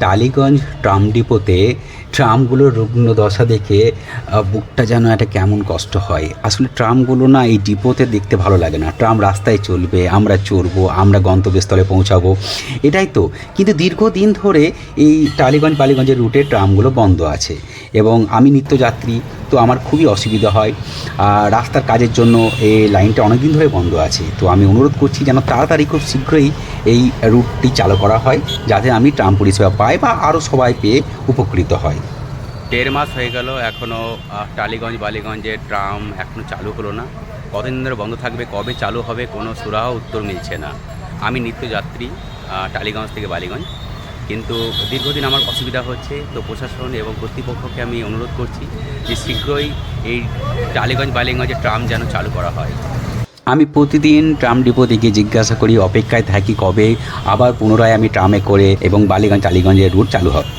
Tollygunge tram ডিপোতে ট্রামগুলোর রুগ্ন দশা দেখে বুকটা যেন একটা কেমন কষ্ট হয়। আসলে ট্রামগুলো না এই ডিপোতে দেখতে ভালো লাগে না। ট্রাম রাস্তায় চলবে, আমরা চড়বো, আমরা গন্তব্যস্থলে পৌঁছাবো। এটাই তো। কিন্তু দীর্ঘদিন ধরে এই টালিগঞ্জ পালিগঞ্জের রুটে ট্রামগুলো বন্ধ আছে। এবং আমি নিত্যযাত্রী তো আমার খুবই অসুবিধা হয়। আর রাস্তার কাজের জন্য এই লাইনটা অনেক দিন ধরে বন্ধ আছে। তো আমি অনুরোধ করছি যেন তাড়াতাড়ি খুব শীঘ্রই এই রুটটি চালু করা হয়, যাতে আমি ট্রাম পরিষেবা পাই বা আরও সবাই পেয়ে উপকৃত হয়। দেড় মাস হয়ে গেল এখনও টালিগঞ্জ বালিগঞ্জের ট্রাম এখনও চালু হলো না। কতদিন ধরে বন্ধ থাকবে, কবে চালু হবে কোনো সুরাহ উত্তর মিলছে না। আমি নিত্যযাত্রী টালিগঞ্জ থেকে বালিগঞ্জ। কিন্তু দীর্ঘদিন আমার অসুবিধা হচ্ছে, তো প্রশাসন এবং কর্তৃপক্ষকে আমি অনুরোধ করছি যে শীঘ্রই এই টালিগঞ্জ বালিগঞ্জে ট্রাম যেন চালু করা হয়। আমি প্রতিদিন ট্রাম ডিপো থেকে জিজ্ঞাসা করি, অপেক্ষায় থাকি কবে? আবার পুনরায় আমি ট্রামে করে এবং বালিগঞ্জ টালিগঞ্জের রুট চালু হবে